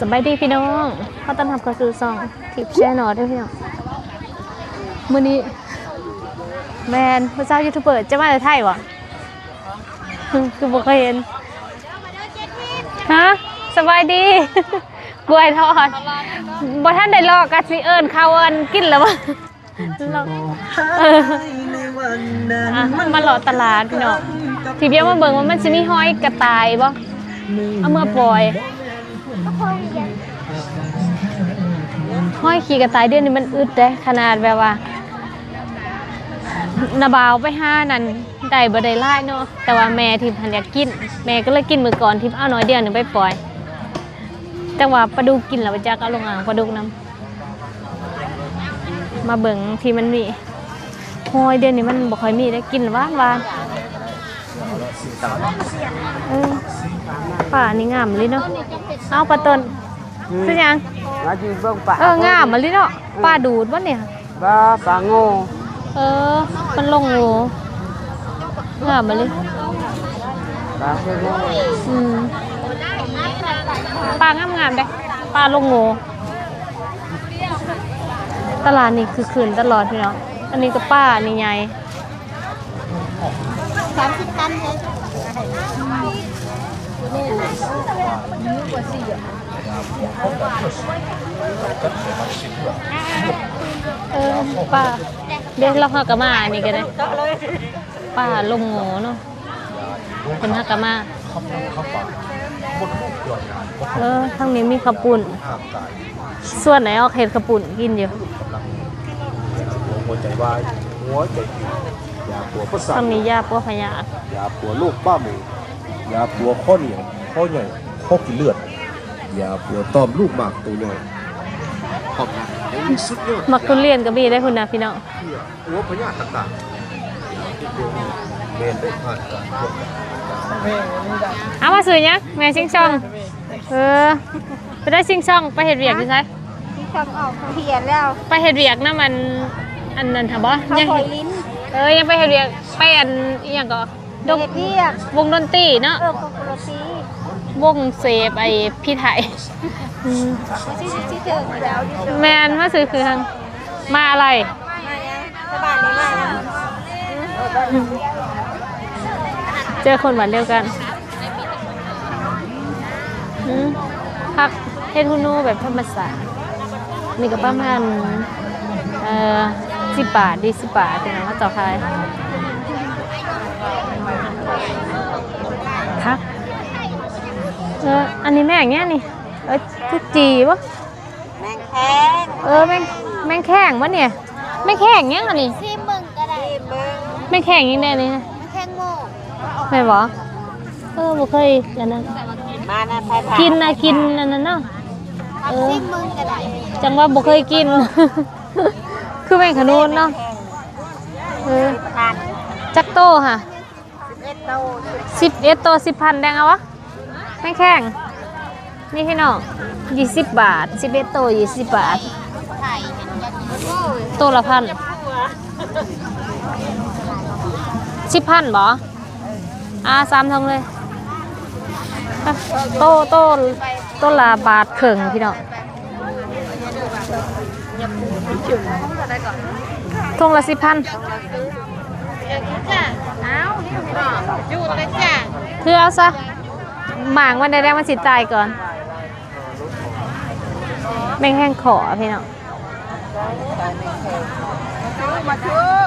สบายดีพี่น้องขอต้อนรับเข้าสู่ซองทิปแชร์นอด้วยพี่น้องมื้อนี้ แมนผู้ายูทูบเบอร์จะมาจากไทยวะคือบ่เคยเห็นฮะสบายดีกล้วยทอดบ่ท่านได้ลอกกะสิเอิ้นข้าวเอิ้นกินแล้วบ่ลอกเอออะมาหลอตลาดพี่น้องทีเดียวมาเบิ่งว่ามันสิมีห้อยกระต่ายบ่เอามื่อปล่อย ห้อยขี่กระต่ายเดือนนี้มันอึดเด้ขนาดแบบว่านาบาวไปห้านั่นได้บ่ได้หลายเนาะแต่ว่าแม่ทิพย์ันอยากกิน แม่ก็เลยกินมือก่อนทิพย์เอาน้อยเดียวหนึ่งไปปล่อย แต่ว่าปลาดุกกินแล้วจักเอาลงอ่างปลาดุกนํมาเบิ่งที่มันมีห้อยเดือนนี้มันบ่ค่อยมีได้กินหวานหวานป่านี่งามเลยเนาะเอาปลาต้น คือหยังมาอยู่เบื้องป่าเอองามมาลิเนาะปลาดูดวะเนี่ยบ้าปลาโง่เออ มันลงโหงามมาลิปลาโง่อืมปลางามงามๆเด้ปลาลงโหตลาดนี่คือคืนตลอดพี่เนาะอันนี้ก็ป้านี่ไงสามสิบตันเลย เออป้าเดี๋ยวเราหักกะมาอันนี้ก็ได้ป้าลงโหเนาะเป็นหักกะมาเออทางนี้มีขปุ่น ส่วนไหนออกเห็ดขปุ่นกินอยู่หัวใจวายหัวใจผิดยาปัวประสาททงนี้ยาปัวพยาธิยาปัวลูกป้าหมูยาปัวข้อเหนียวข้อใหญ่ข้อกินเลือด อย่าปัวตอมลูกหมากตัวน้อยขอบคุณสุดยอดมักทุเรียนก็มีได้คุณนะพี่น้องเพื่อหัวพยาต่างๆเมนได้ผ่านการตรวจเอามาสื่อยังแม่ชิงช่อง เออ ไปได้ชิงช่องไปเห็ดเวียกดิใช่ที่ทำออกเพียนแล้ว ไปเห็ดเวียกนะมัน อันนั้นถามบ่ข้ายังคอยลิ้นเออยังไปเห็ดเวียกไปอันอหย่างก็ดเด็กกเรียกวงดนตรีเนาะ เออข้าวโรตี วงเซฟไอพี่ไทยอืมที่ที่เธอแล้วที่เธอแมนมาสื่อคือทางมาอะไร มายังสบายเลยมายังเจอคนหวานเดียวกันอืมพักเฮดฮูนูแบบธรรมศาสตร์นี่ก็ประมาณเอ่อสิบบาทดีสิบบาทเป็นว่าต่อใครพั เอออันนี้แม่งเนี้ยนี่ เออทุกจีวะแมงแข้งเออแม่งแม่งแข้งวะเนี่ย แม่งแข้งเนี้ยอันนี้ซีมึงก็ได้เบิ้งแม่งแข้งยังไงนี่นะแมงแข้งโม่แม่บอกเออบ่เคยอันนั้นมานะไผ่ผ่ากินนะกินอันนั้นเนาะเออซีมึงก็ได้จังว่าบ่เคยกิน คือแม่งขนุนเนาะเออพันจักโตค่ะเอ็ดโตสิบเอ็ดโตสิบพันแดงเอาวะ แม่งแข้งนี่พี่น้องยี่สิบบาทสิบเอ็ดโตยี่สิบบาท ไข่เห็นกันโอ้ยโตละพันสิบพันบ่อ่าสามทงเลยไปโตโตโตละบาทเข่งพี่น้องทงละสิบพันจ้ะเอาหยุดเลยจ้ะเพื่อเอาซะ หมางวันใดๆมันสิตายก่อน แม่งแห้งขอพี่น้องมาเถอะ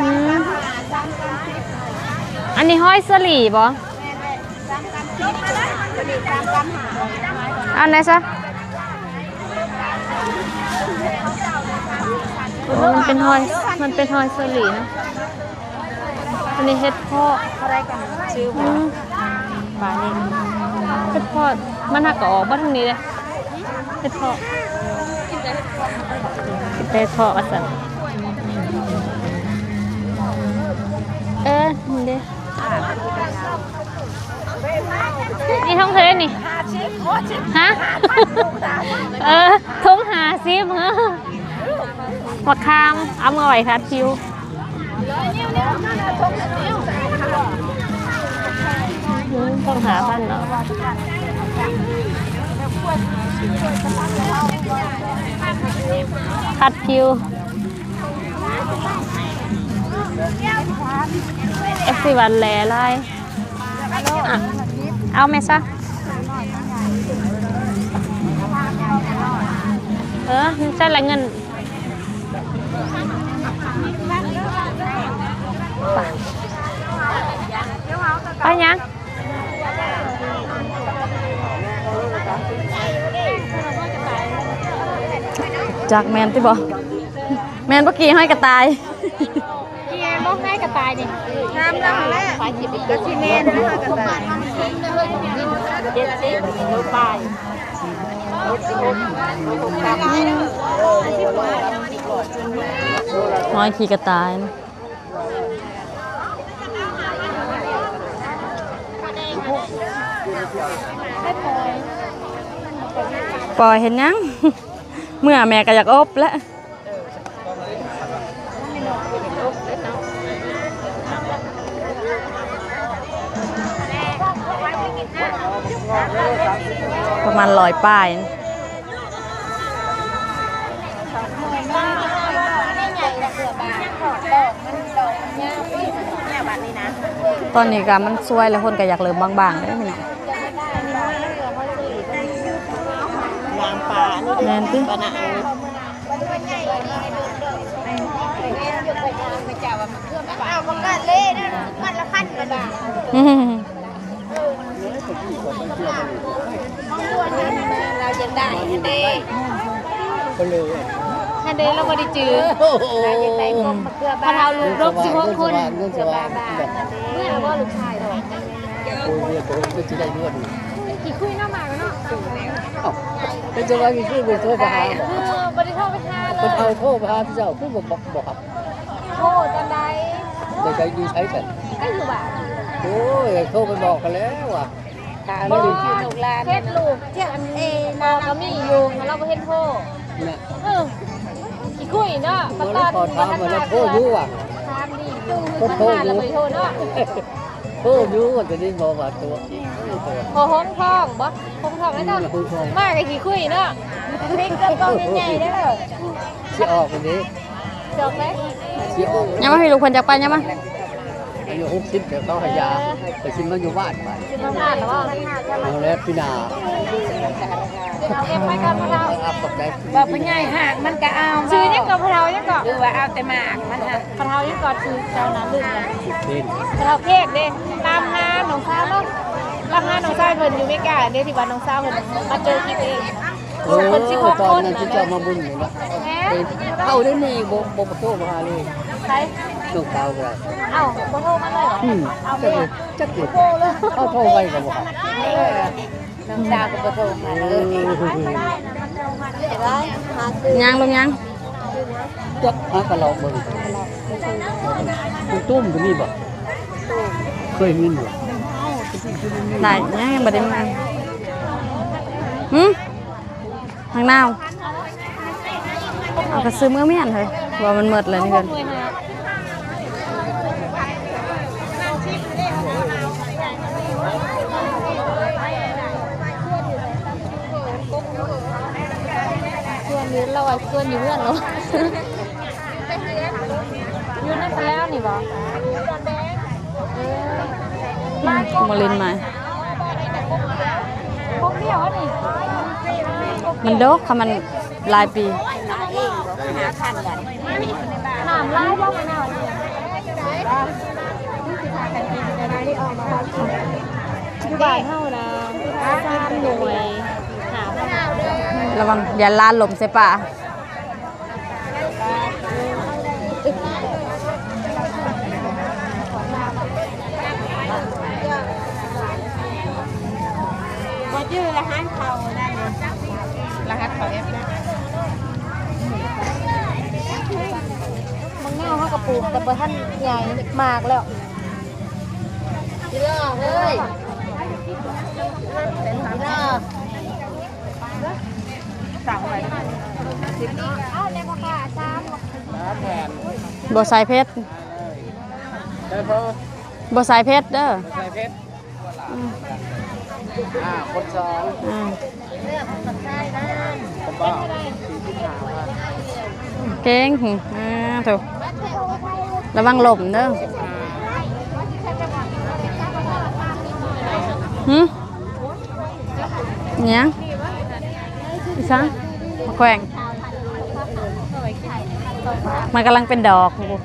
อืมอันนี้ห้อยสลีบ่สามกันทิพย์สนิทสามกันหาเอาไหนซะโอ้มันเป็นห้อย มันเป็นห้อยสลีนะ อันนี้เฮ็ดเพาะอะไรกันชื่ออืมป่านี่เฮ็ดเพาะมันหักก็ออกบ่ทางนี้เลยเฮ็ดเพาะกินแต่เฮ็ดเพาะว่าซั่นเออนี่เด้นี่ท้องเทะนี่ฮะเออทุ่งหาซิมฮะมะขามเอามาไว้คัดคิวอืมต้องหาพันเนาะคัดคิว เอฟซีวันแหล่ไล่อะเอาไหมซะเออใช่ละเงิน ไปไปยังจากแมนที่บอกแมนเมื่อกี้ให้กระต่ายพี่แอมบอกให้กระต่ายดิน้ำแล้วแหละไปสิบก็ชิเมนนะคะกระต่ายเจ็ดสิบรถไปน้อยขี่กระต่ายนะ ปล่อยเห็นยัง เมื่อแม่ก็อยากอบแล้วประมาณร้อยป้ายตอนนี้ก็มันสวยแล้วคนก็อยากเริ่มบางๆได้ไหมเนาะ ยาง ปลาแม่นติปลาหนังเอาประกาศเล่นะมันละพันกว่าบาทอืมเรายังได้ฮันเดก็เลยฮันเดเราไม่ได้จือเรายังได้พวกมะเขือบ้านเราลูกรบสิบหกคนเงินสว่างเมื่อว่าลูกชายเราโอ้ยผมก็จะได้เงินกี่คุยน้าหมาเนาะ เป็นจะว่ากี่ขึ้นเป็นโทษประหารคือบริโภคไปทาเลคนยเอาโทษประหารที่เจ้าขึ้นบอกบอกครับโทษจันไดแต่ใจดีใช้กันก็อยู่บ้านโอ้ยโทษไปบอกกันแล้วอะตาบไม่อกดีลูกหลานเทศลูกเทศอันเอนาก็มีอยู่เราก็เห็นโทษเนี่ยเออกี่คุยเนาะมันแล้วพอทำมาแล้วโทษยู่อะทำดีตู้คือทำงานแล้วไปโทษเนาะ โทษยู่อะจะได้บอกว่าตัวตัว พอห้องทองบ่ห้องทองแล้วเนาะมากกับกี่คุยเนาะพริกกระป๋องใหญ่ๆได้เลยที่ออกวันนี้จบไหมที่ออกยังไม่ให้ลูกคนจากไปยังมั้ยอายุหกสิบเดี๋ยวเขาให้ยาไปชิมมันอยู่บ้านไปคือทำงานแล้วว่าเอาแล้วพี่นาเก็บไว้กับพะเราอัพกับได้บอกเป็นไงหากมันก็เอาซื้อยังกับพะเรายังก็หรือว่าเอาแต่หมากมันฮะพะเรายังก็ซื้อเจ้านั้นลืมเลยเป็นพะเราเพกเด้ตามหาหนองสาวเนาะ ตามหาหนองสาวเพิ่นอยู่ไม่กล้าเด้ที่บ้านหนองสาวเพิ่นมาเจอคลิปเองเออตอนนั้นที่เจ้ามาบุญอยู่นะเข้าได้นี่บ่บ่ประตูมาหาเลยใครลูกสาวก็ได้เอ้าบ่โทรมาเลยเหรออืมเอาจัแม่กจักเด็ดโทรเลยเขาโทรไว้ก็บ่ครับน้องสาวก็บ่โทรมาเลยยังลงยังจักหากะลอกเบิ่งคุณตุ้มก็มีบ่เคยมีบ่ ได้ยังยังบ่ได้มาหืมทางนาวเอากระซื้อเมื่อเมียนเลยว่ามันหมดเลยนี่เพิ่นส่วนเราอะส่วนอยู่เพื่อนเราอยู่นั่นไปแล้วนี่บออมา ก็มาเล่นมาพวกเดียวนี่มันดกค่ะมันหลายปีน้ำลายบ่มาหน่อยอยู่บ้านเฮานะสามหน่วยหาบ่เอาเด้อระวังอย่าลานหลมใส่ป่า บ่จื้อรหัสเขานั่นรหัสเขาเอฟนะมันเงาเฮากระปูกแต่บ่ทันใหญ่มากแล้วพี่ล่อเอ้ยพี่ล่อสั่งไว้เอาในราคาสามบ่ใส่เพชรได้อบ่ใส่เพชรเด้อใส่เพชร อ่าคนสองอืมคนบ้าสี่สิบห้าพันเก่งหึอ่าถูกระวังหล่มเด้อหึอิหยังอีสังมาแขวงมันกำลังเป็นดอกอยู่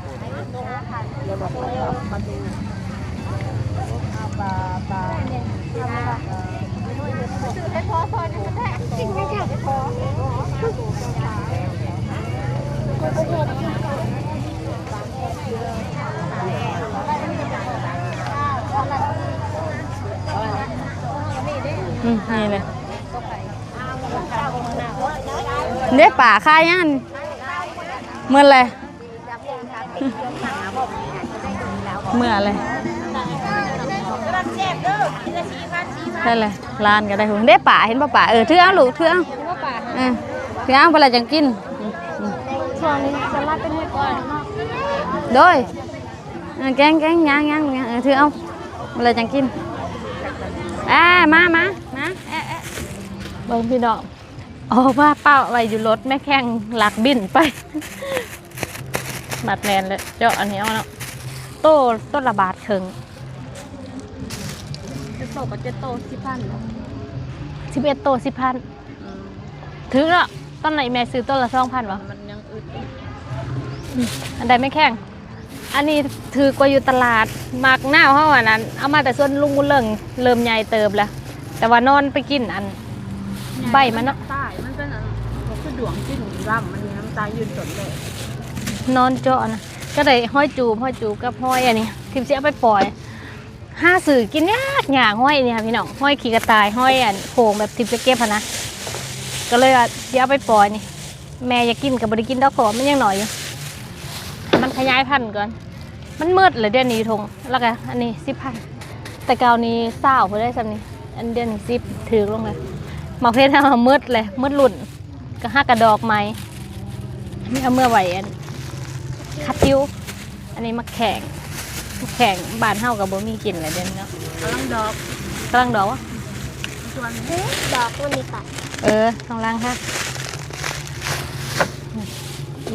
อืมนี่เลยเด็กป่าค่ายยังอันเมื่อไร เมื่ออะไรได้เลยลานก็ได้หุ่นเด็กป่าเห็นป่าป่าเออเทื่อเอาลูกเทื่อเอาเออเทื่อเอาเวลาจังกินอืมอืมช่วงนี้สลัดเป็นเห็ดก่อนโดยเออแกงแกงย่างย่างย่างเออถือเอาเวลาจังกินอ่ามามามาแอะแอะเบิ่งพี่น้องโอ้ว่าเป้าไว้อยู่รถแม่แข้งหลักบินไปบัดแมนเลยเจาะอันนี้เอาเนาะโต้ต้นละบาทครึ่งจะโตกับจะโตสิพันสิบเอ็ดโตสิบพันถือแล้วต้นไหนแม่ซื้อต้นละสองพันวะมันยังอึดอันใดไม่แข่งอันนี้ถือกว่าอยู่ตลาดมากหน้าเพราะว่านั้น เอามาแต่ส่วนลุงกุเลิงเริ่มใหญ่เติบแล้ว แต่ว่านอนไปกินอันใบมันเนาะตายมันเป็นอันมันคือดวงจิ้นร่ำมันมีน้ำตายืนสดเลยนอนเจาะนะก็เลยห้อยจูบห้อยจูบกับห้อยอันนี้ทิมเสียเอาไปปล่อยห้าสื่อกินยาก ยาห้อยนี่ค่ะพี่น้องห้อยขี่กระต่ายห้อยอันโผงแบบทิมจะเก็บนะก็เลยว่าเสียเอาไปปล่อยนี่ แม่อยากกินกับบริกินดอกขอมันยังหน่อยอยู่มันขยายพันธุ์ก่อน มันมืดเลยเดือนนี้ทงแล้วก็อันนี้สิบพันแต่กาวนี้เศร้าเพื่อได้สำนี้อันเดือนนี้สิบถือลงเลยมาเพชรเอามืดเลยมืดหลุ่นก็ห้ากระดอกไม้นี่เอาเมื่อไหวอันคัดติ้วอันนี้มาแข่ง แข่งบานเฮากับบ่มีกินเลยเดือนนี้เนาะกำลังดอกกำลังดอกวะส่วนดอกมันมีตัดเออข้างล่างค่ะ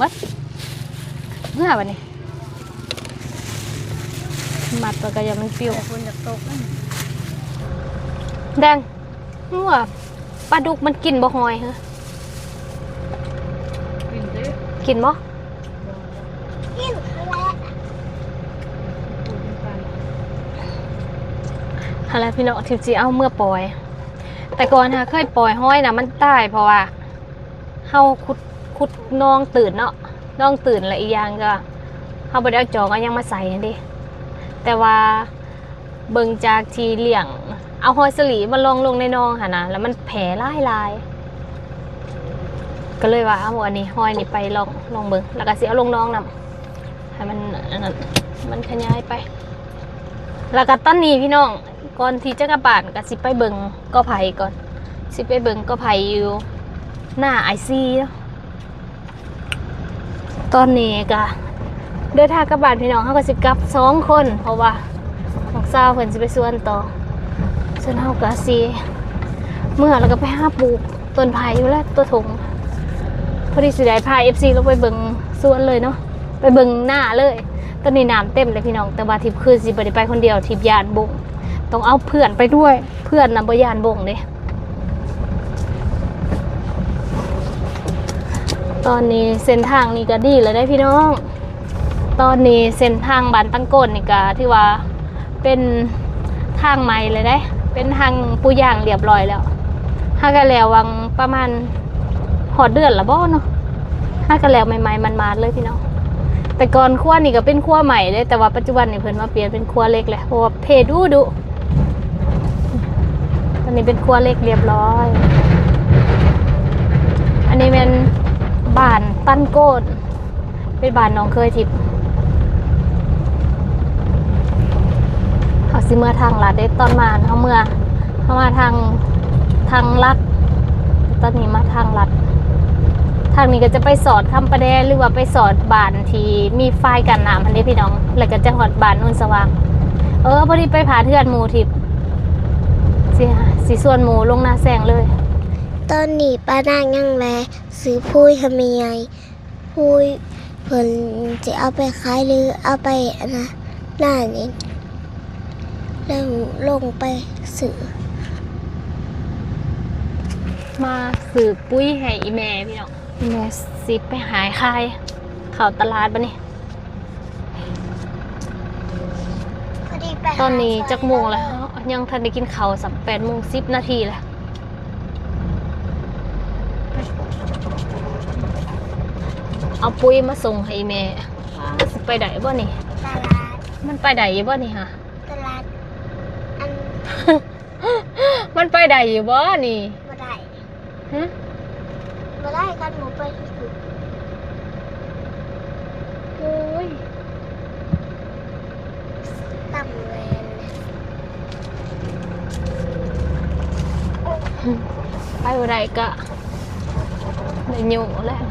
มัดเมื่อวันนี้มัดแล้วก็อย่ามันปิวคนจากโตกนั่นแดงนัวปลาดุกมันกินบ่หอยเหรอกินดิกินบ่ อะไรพี่น้องทิวจีเอาเมื่อปล่อย แต่ก่อนฮะเคยปล่อยห้อยนะมันตายเพราะว่าเฮาขุดขุดน้องตื่นเนาะน้องตื่นและอีกอย่างก็เฮาบ่ได้เอาจอกเอาหยังมาใส่นั่นดิแต่ว่าเบิ่งจากที่เลี้ยง เอาหอยสลีมาลองลงในน้องหั่นนะแล้วมันแผลหลายลายก็เลยว่าเอาอันนี้ห้อยนี่ไปลองลองเบิ่งแล้วก็สิเอาลงน้องนํให้มันอันนั้นมันขยายไป แล้วก็ตอนนี้พี่น้อง ก่อนที่จะกลับบ้านก็สิไปเบิงก็ไผก่อน สิไปเบิงก็ไผอยู่หน้าไอซีตอนนี้ก็เดินทางกลับบ้านพี่น้องเขาก็สิกลับสองคน เพราะว่าของสาเพิ่นสิไปสวนต่อส่วนเฮาก็สิเมื่อแล้วก็ไปหาปลูกต้นไผ่อยู่แล้วตัวถงพอดีสิได้พา FC ลงไปเบิงสวนเลยเนาะไปเบิงหน้าเลยตอนนี้น้ำเต็มเลยพี่น้องแต่ว่าทริปคือสิบได้ไปคนเดียวทริปยานบุง ต้องเอาเพื่อนไปด้วย เพื่อนนำบยานบงเด้ตอนนี้เส้นทางนี่ก็ดีแล้วได้พี่น้อง ตอนนี้เส้นทางบ้านตั้งโกนนี่ก็ที่ว่าเป็นทางใหม่เลยได้ เป็นทางปูย่างเรียบร้อยแล้วถ้ากันแล้ววังประมาณหอดเดือนละบ่เนาะถ้ากันแล้วใหม่ๆมันมาเลยพี่น้อง แต่ก่อนขั้วนี่ก็เป็นขั้วใหม่เลยแต่ว่าปัจจุบันนี่เพิ่นมาเปลี่ยนเป็นขั้วเล็กแหละเพราะว่าเพดูดุ นนี้เป็นขั้วเล็กเรียบร้อย อันนี้เป็นบ้านตั้นโกนเป็นบ้านน้องเคยทิพย์เขาสิเมื่อทางลัดได้ตอนมาเขาเมื่อเขามาทางทางลัดตอนนี้มาทางลัด ทางนี้ก็จะไปสอดคำประแดหรือว่าไปสอดบานที่มีไฟกันน้ำอันนี้พี่น้อง แล้วก็จะหอดบานนุ่นสว่าง เออพอดีไปผาเทือนหมูทิพย์ สิสิส่วนหมูลงหน้าแสงเลย ตอนนี้ป้านางยังแลซื้อพุ้ยทำยังไงพุ้ยเพิ่นจะเอาไปขายหรือเอาไปอันนะหน้านี้แล้วลงไปซื้อมาสืบปุ้ยให้อีแม่พี่น้องอีแม่สิไปหายคายเข้าตลาดบ่นี่พอดีไปตอนนี้จักโมงแล้วยั งทันได้กินข้าวสักแปดโมงสิบนาทีแล้วเอาปุ้ยมาส่งให้อีแม่สิไปไหนบ่นี่ ตลาด มันไปไหนบ่นี่ฮะ ตลาด อัน มันไปไหนบ่นี่บ่ได้ฮะบ่ได้กันหมูไปที่สุดโอ้ยต่ำเวน ไปบ่ได้ก็ได้อยู่แล้ว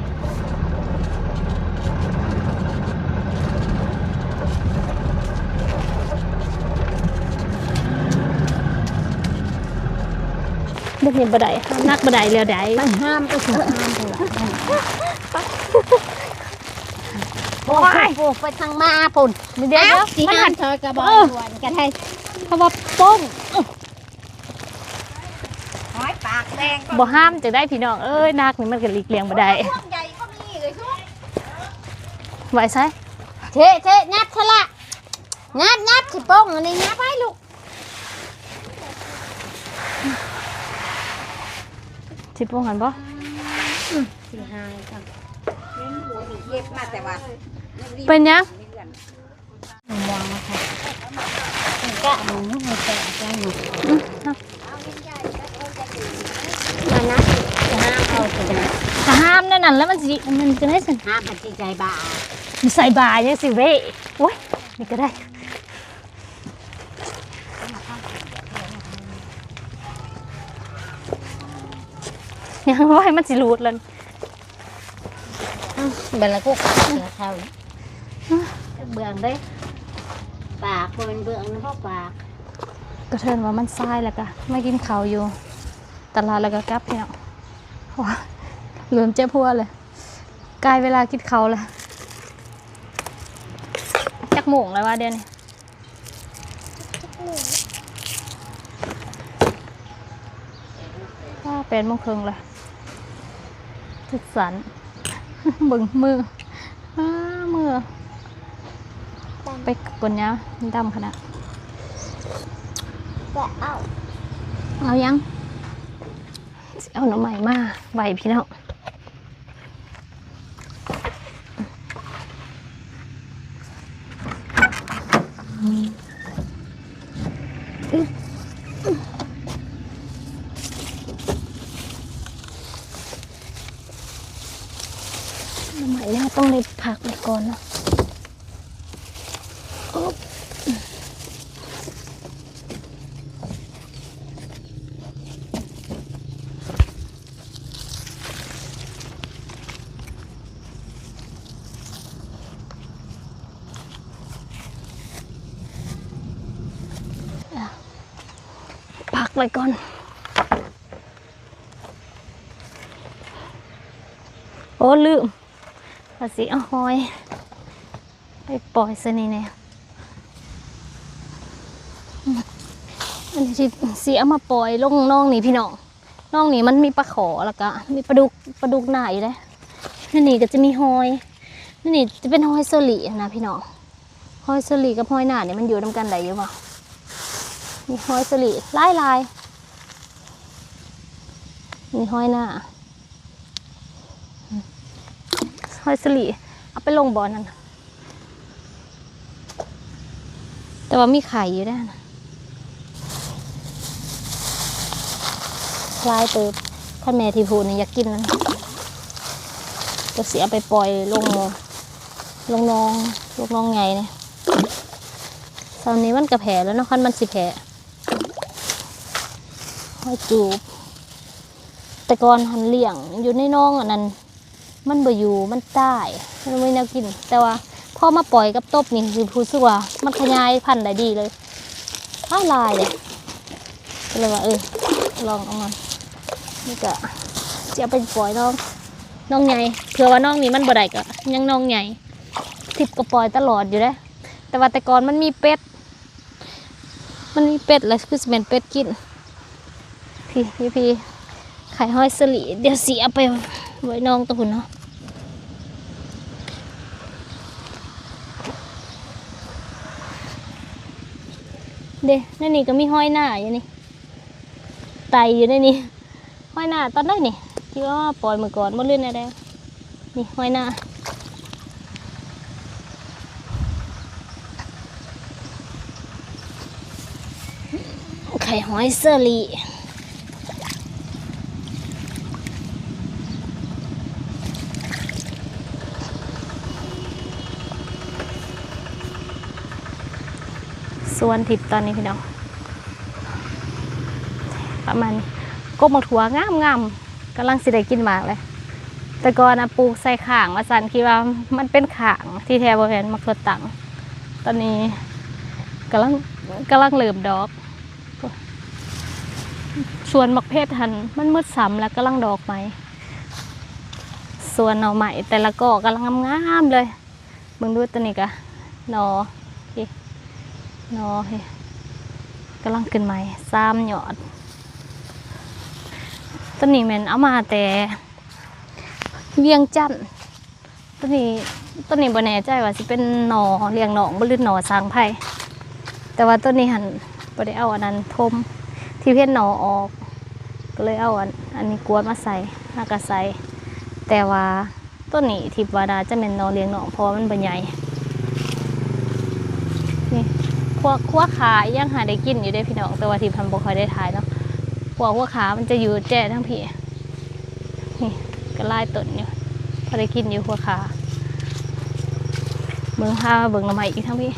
เด็กนี่บ่ได้ห้ามนักบ่ได้เรือใดห้ามก็คือห้ามเถอะโอ้ยปลูกไปทางมาปุ่นเดี๋ยวเดี๋ยวสีมันห้าหัมนเธอกระบอกด่วนกันให้เพราะว่าป้งห้อยปากแดงบ่ห้ามจะได้พี่น้องเอ้ยนักนี่มันก็หลีกเลี่ยงบ่ได้ช่วงใหญ่ก็มีเลยช่วงไหวใช่เชะเชะงับทะละงับงับสิโป้งอันนี้งับไว้ลูกสิป้งหันบ่สีห้าครับเย็บมาแต่ว่าเป็นยังวางมาค่ะกะหมูให้แตกกันหนู มานะ จะห้ามเอาสินะจะห้ามนั่นน่ะแล้วมันสิมันจะได้สิห้ามหัดใจบ่ามันใส่บายังสิเว้ยโอ้ยนี่ก็ได้ยังว่าให้มันสิรูดแล้วเบลกุกเสือเขาเบื้องได้ปากคนเบื้องนะพ่อปาก ก็เทินว่ามันทรายแล้วก็ไม่กินข้าวอยู่ ตลาดแล้วก็กลับพี่น้อง ว้าลืมเจ็บพัวเลยใกล้เวลากินข้าวแล้วจักโมงแล้วว่าเดี๋ยวนี้ว่าแปดโมงครึ่งเลยทุกสันเบึงมืออ้ามือไปกดเนี้ยดำขนาดไปเอาเอายังสิ เอาหน่อใหม่มาไหวพี่น้องหน่อใหม่เนี่ยต้องเลยผักไปก่อนเนาะ ไว้ก่อน โอ้ลืมภาษีเอหอย ไปปล่อยซะนี่เนี่ยอันนี้ที่สีเอามาปล่อยลงน้องนี่พี่น้องน้องนี่มันมีปลาขอแล้วก็มีปลาดุกปลาดุกหนาอยู่เลยนี่นี่ก็จะมีหอยนี่นี่จะเป็นหอยเซอรี่นะพี่น้องหอยเซอรี่กับหอยหนาเนี่ยมันอยู่นำกันได้อยู่ปะมี หอยเซอรี่ลายลายมีหอยหน้าหอยสลีเอาไปลงบ่อนั่นน่ะแต่ว่ามีไข่อยู่ด้นะคลายเติบท่านแม่ที่พูดนี่อยากกินนั่นก็เสียไปปล่อยลงลงน้องลงน้องไงเนี่ยตอนนี้มันกระแผลแล้วเนาะคันมันสิแผล หอยจูบแต่ก่อนหันเลี้ยงอยู่ในน้องอันนั้น มันบ่อยู่มันตายมันไม่แนวกิน แต่ว่าพ่อมาปล่อยกับตบนี่คือรู้สึกว่ามันขยายพันธุ์ได้ดีเลยลายลายเลยก็เลยว่าเออลองเอามานี่ก็จะเอาไปปล่อยน้องน้องใหญ่เผื่อว่าน้องนี้มันบ่ได้ก็ยังน้องใหญ่ทิพก็ปล่อยตลอดอยู่เด้แต่ว่าแต่ก่อนมันมีเป็ด มันมีเป็ดแล้วคือเป็นเป็ดกิน พี่พี่พี่ไข่ห้อยสลีเดี๋ยวสีเอาไปไว้น้องตัวหุ่นเนาะเด้นั่นนี่ก็มีห้อยหน้าอยู่นี่ไตอยู่ในนี่ห้อยหน้าตอนได้นี่ที่ว่าปล่อยมือก่อนมาเลื่อนอะไรนี่ห้อยหน้าไข่ห้อยสลี ส่วนทิพตอนนี้พี่น้องประมาณนี้กบหมกถั่วงามงามๆกำลังสิได้กินหมากเลย แต่ก่อนนะปลูกใส่ข่างมาสันคิดว่ามันเป็นข่างที่แทบ่แม่นมักถั่วตังตอนนี้กำลังกำลังเริ่มดอกส่วนมักเพชรหันมันมืดซ้ำแล้วกำลังดอกไหมส่วนหน่อใหม่แต่ละกอกำลังงามๆเลยมึงดูตัวนี้กะหนอ นี่หนอเฮ้กำลังขึ้นใหม่ซ้ำหยอดต้นนี้แมันเอามาแต่เวียงจันทน์ต้นนี้ต้นนี้บ่แน่ใจว่าสิเป็นหนอเลี้ยงหนองบ่หรือหนอสางไผ่แต่ว่าต้นนี้หันบ่ได้เอาอันนั้นทมที่เพี้ยนหนอออก ก็เลยเอาอันอันนี้กวดมาใส่หน้ากระใส่แต่ว่าต้นนี้ทิพย์วาดาจะเป็นนอเลี้ยงหนองเพราะมันบ่ใหญ่ พวกขั้วขายังหาได้กินอยู่ได้พี่น้องแต่ว่าทิพย์ทำบ่ค่อยได้ถ่ายเนาะหัวหัวขามันจะอยู่แจ้ทั้งพี่นี่ก็ไล่ต้นอยู่พอได้กินอยู่หัวขาเบิ่งห้าเบิ่งหน้ำใหม่อีกทั้งพี่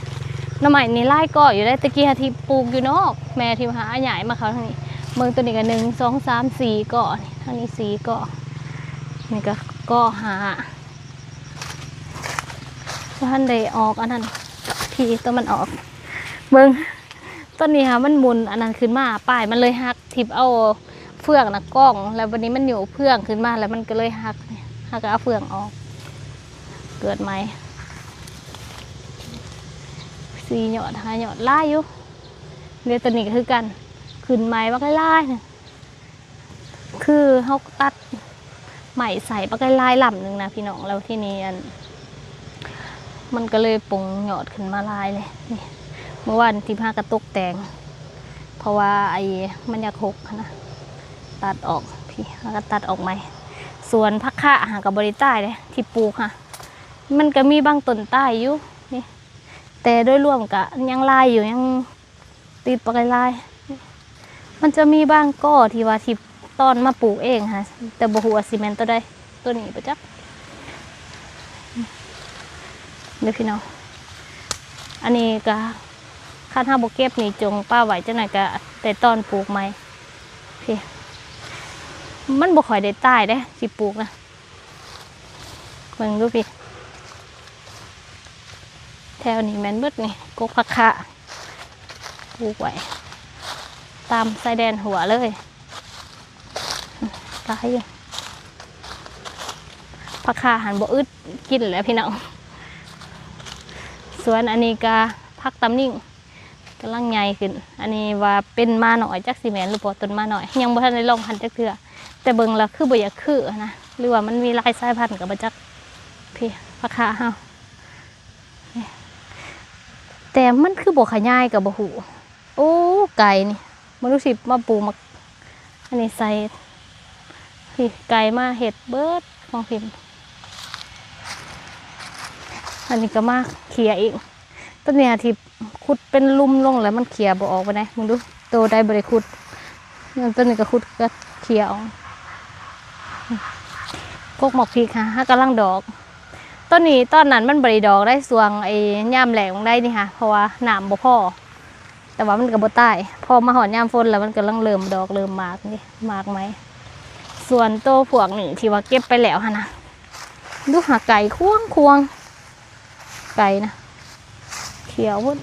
หน้ำใหม่นี่ไล่ก่ออยู่ได้ตะกี้หาที่ปลูกอยู่นอก แม่ที่หาใหญ่มาเขาทางนี้เบิ่งตัวนี้ก็หนึ่งสองสามสี่ก่อนี่ทางนี้สี่ก่อนี่ก็ก่อหาว่าท่านได้ออกอันนั้นพี่ตัวมันออก เบิ่งต้นนี้ค่ะมันมุนอันนั้นขึ้นมาป้ายมันเลยหักทิบเอาเฟืองนะกล้อง แล้ววันนี้มันอยู่เฟืองขึ้นมาแล้วมันก็เลยหักหักก็เอาเฟืองออก เกิดไหมสีหยอดหาหยอดไล่อยู่เดี๋ยวตัวนี้ก็คือกัน ขึ้นไม้บักไล่เนี่ยคือเขาตัดใหม่ใส่บักไล่ๆลำหนึ่งนะพี่น้องแล้วที่นี่อันมันก็เลยปุงหยอดขึ้นมาลายเลยนี่ เมื่อวานที่พากระตุกแต่งเพราะว่าไอ้มันอยากหกนะตัดออกพี่แล้วก็ตัดออกไหมส่วนพักคะหากับบริใต้เลยที่ปลูกค่ะ มันก็มีบางต้นใต้อยู่นี่แต่โดยรวมกะยังลายอยู่ยังติดปลายลาย มันจะมีบางก้อที่ว่าที่ตอนมาปลูกเองค่ะ แต่บหัวซีเมนต์ตัวใดตัวนี้ปะจ๊ะเดี๋ยวพี่น้องอันนี้ก็ ค่าถ้าบเก็บนี่จงป้าไหวจังไหนก็แต่ตอนปลูกไหมพี่มันบ่ค่อยได้ตายเด้ที่ปลูกนะเบิ่งดูพี่แถวนี้แมนเบิดนี่กกผักคะปลูกไว้ตามชายแดนหัวเลยตายอยู่ผักคะหันบ่อึดกินแล้วพี่น้องส่วนอันนี้ก็พักตำนิ่ง กำลังใหญ่ขึ้น อันนี้ว่าเป็นมาหน่อยจักสีแมนหรือเปล่าต้นมาหน่อย ยังบ่ทันได้ลองพันจักเทื่อแต่เบิ่งแล้วคือบ่อยากคือนะหรือว่ามันมีลายสายพันธุ์กับบ่จักพี่ราคาเฮาแต่มันคือบ่ขยายกับบ่หูโอ้ไก่นี่มันรู้สิมาปลูกมาอันนี้ใส่พี่ไก่มาเห็ดเบิร์ดของพิมพ์อันนี้ก็มากเขี่ยอีก ต้นเนี้ยที่ขุดเป็นลุ่มลงแล้วมันเขี่ยบออกไปไหนมึงดูโตได้บริขุดนี่ยต้นนี้ก็ขุดก็เขี่ยออกพวกหมอกพริกค่ะฮะกำลังดอก ต้นนี้ตอนนั้นมันบริดอกได้สวงไอ้ย่ามแหลงได้นี่ค่ะ เพราะว่าหนามบ่พ่อ แต่ว่ามันก็บ่ใต้พอมาหอนย่ามฝนแล้วมันกำลังเริ่มดอกเริ่มหมากนี่หมากไหม ส่วนโตวพวกนี่ที่ว่าเก็บไปแล้วฮะนะดูหาไก่ควงควงไก่นะ เขียวพุ่น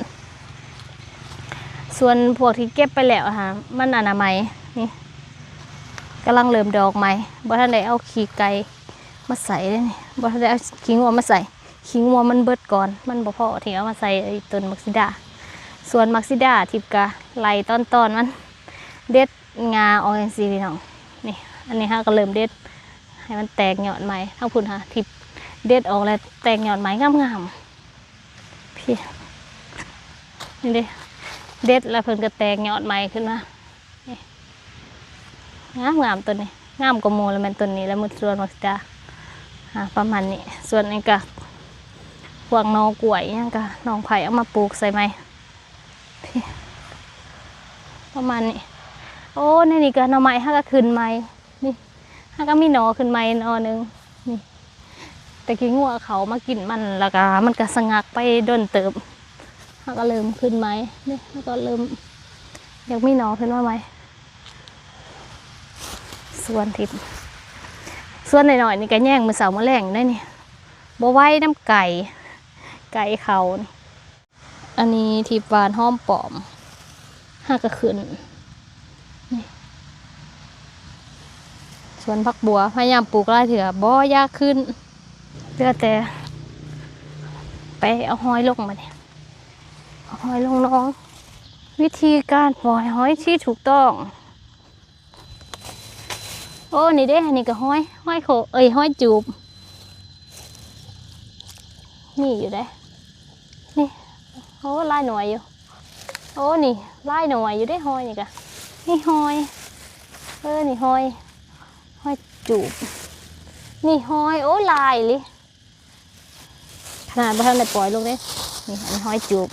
ส่วนพวกที่เก็บไปแล้วอะค่ะมันอนามัยนี่กำลังเริ่มดอกใหม่บ่ทันได้เอาขี้ไก่มาใส่เลยนี่บ่ทันได้เอาขี้งัวมาใส่ขี้งัวมันเบิดก่อน มันบ่พอที่เอามาใส่ไอ้ต้นมักซิดาส่วนมักซิดาทิพกะไล่ตอนตอนๆมัน เด็ดงาออกจังซี่พี่น้องนี่อันนี้ฮะก็เริ่มเด็ด ให้มันแตกยอดใหม่ทั้งพุ่นฮะทิพเด็ดออกแล้วแตกยอดใหม่งามๆพี่ นี่เด้เด็ดแล้วเพิ่นก็แตกยอดใหม่ขึ้นมางามงามๆตัวนี้งามกว่าหมูแล้วมันตัวนี้แล้วมุดส่วนมักซิดาประมาณนี้ ส่วนนี้ก็พวกนอกล้วยอิหยังก็น้องไผ่เอามาปลูกใส่ไหมประมาณนี้โอ้ในนี่ก็หน่อไม้ฮักก็ขึ้นใหม่นี่ฮักก็มีหนอขึ้นใหม่หนอหนึ่งนี่แต่กี้งัวเขามากินมันแล้วก็มันก็สงักไปโดนเติบ ฮักก็เริ่มขึ้นใหมนี่ฮักก็เริ่มอยากมีหนอขึ้นมาไหมส่วนทิพย์ส่วนหน่อยๆนี่ก็แย่งมือเสามาแรงได้นี่บ่ไว้น้ำไก่ ไก่เขาอันนี้ทิพย์หวานห้อมปอมฮักก็ขึ้นสวนผักบัวพยายามปลูกไร่เถื่อบ่ยากขึ้นเหลือแต่ไปเอาหอยลงมาเนี่ย หอยลงน้อง วิธีการปล่อยหอยที่ถูกต้อง โอ้นี่เด้นนี้ก็ห้อยห้อยโคเอ้ยห้อยจูบนี่อยู่ได้นี่โอ้ลายหน่วยอยู่โอ้นี่ลายหน่วยอยู่ได้ห้อยนี่กะนี่ห้อยเออนี่ห้อยห้อยจูบนี่ห้อยโอ้ลายลิขนาดบ่ทันได้ปล่อยลงเด้นี่อันนี้ห้อยจูบ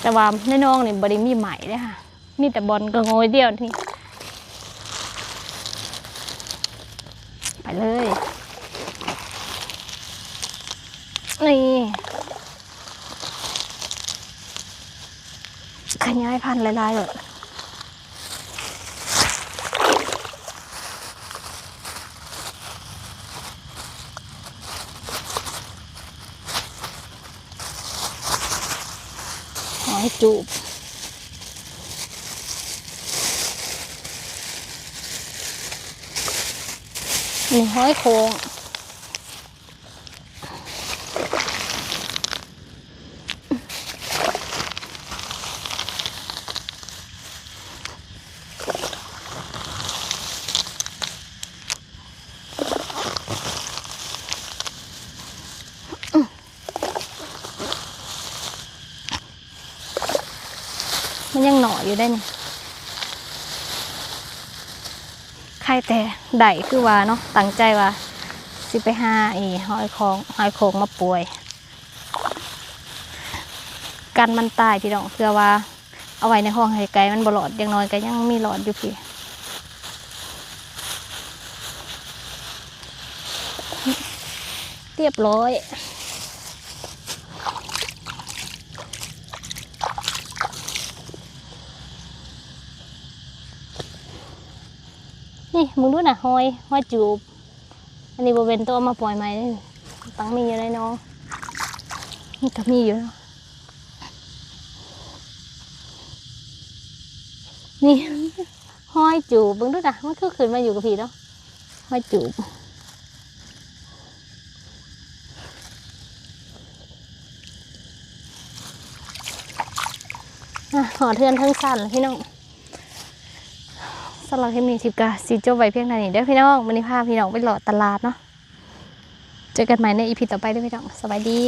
แต่ว่าในน้องนี่บ่ได้มีใหม่เลยค่ะ มีแต่บอลกระโงยเดียวนี่ไปเลย นี่ขยายพันธุ์หลายๆเลย หอยจูบนี่หอยโคงมันยังหน่ออยู่ ได้นี่ใครแต่ได้คือว่าเนาะตั้งใจว่า สิไปหาอีหอยคองหอยโคงมาป่วย กันมันตายพี่น้องเพื่อว่า เอาไว้ในห้องให้ไกลมันบลอดอย่างน้อยก็ยังมีหลอดอยู่พี่เรียบร้อย นี่มึงดูนะหอยหอยจูบ อันนี้บเป็นตัวมาปล่อยใหม่เลยตั้งมีอยู่เลยเนาะนี่ก็มีอยู่นะนี่ห้อยจูบเบิ่งดูนะมันคือขึ้นมาอยู่กับพี่เนาะห้อยจูบอะหอเทือนทั้งสั้นแล้วพี่น้อง สำหรับคลิปนี้ทิปกาสีจบไว้เพียงเท่านี้เด้อพี่น้องวันนี้พาพี่น้องไปหลอดตลาดเนาะเจอกันใหม่ในอีพีต่อไปด้วยพี่น้องสวัสดี